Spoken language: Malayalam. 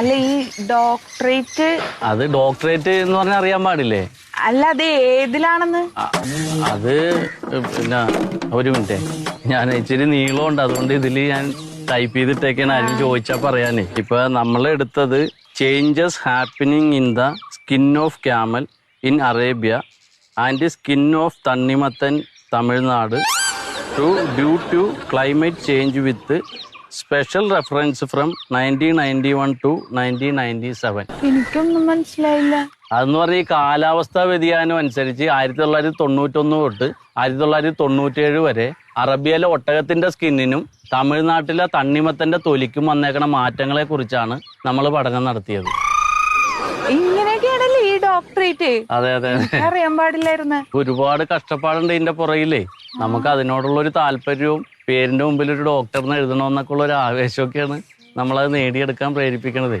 അല്ല ഈ ഡോക്ടറേറ്റ് അത് ഡോക്ടറേറ്റ് എന്ന് പറഞ്ഞാൽ അറിയാൻ പാടില്ലേ? അല്ല അത് ഏതിലാണെന്ന്? അത് പിന്നെ ഒരു മിനിറ്റ്. ഞാൻ ഇച്ചിരി നീളമുണ്ട് അതുകൊണ്ട് ഇതിൽ ഞാൻ ടൈപ്പ് ചെയ്തിട്ടേക്കാണ് ആരും ചോദിച്ചാൽ പറയാനേ. ഇപ്പൊ നമ്മൾ എടുത്തത് changes happening in the skin of camel in Arabia and skin of തണ്ണിമത്തൻ Tamil Nadu to due to climate change with special reference from nineteen ninety one to nineteen ninety seven എനിക്കൊന്നും മനസ്സിലായില്ല. അതെന്ന് പറഞ്ഞാൽ ഈ കാലാവസ്ഥാ വ്യതിയാനം അനുസരിച്ച് ആയിരത്തി തൊള്ളായിരത്തി തൊണ്ണൂറ്റൊന്ന് തൊട്ട് ആയിരത്തി തൊള്ളായിരത്തി തൊണ്ണൂറ്റേഴ് വരെ അറബിയയിലെ ഒട്ടകത്തിന്റെ സ്കിന്നിനും തമിഴ്നാട്ടിലെ തണ്ണിമത്തന്റെ തൊലിക്കും വന്നേക്കണ മാറ്റങ്ങളെ കുറിച്ചാണ് നമ്മൾ പഠനം നടത്തിയത്. ഈ ഡോക്ടറേറ്റ് അതെ അതെ അതെ. അറിയാൻ പാടില്ലായിരുന്നു. ഒരുപാട് കഷ്ടപ്പാടുണ്ട് ഇതിന്റെ പുറകിലേ. നമുക്ക് അതിനോടുള്ള ഒരു താല്പര്യവും പേരിന്റെ മുമ്പിൽ ഒരു ഡോക്ടറിന് എഴുതണമെന്നൊക്കെ ഉള്ള ഒരു ആവേശമൊക്കെയാണ് നമ്മളത് നേടിയെടുക്കാൻ പ്രേരിപ്പിക്കണത്.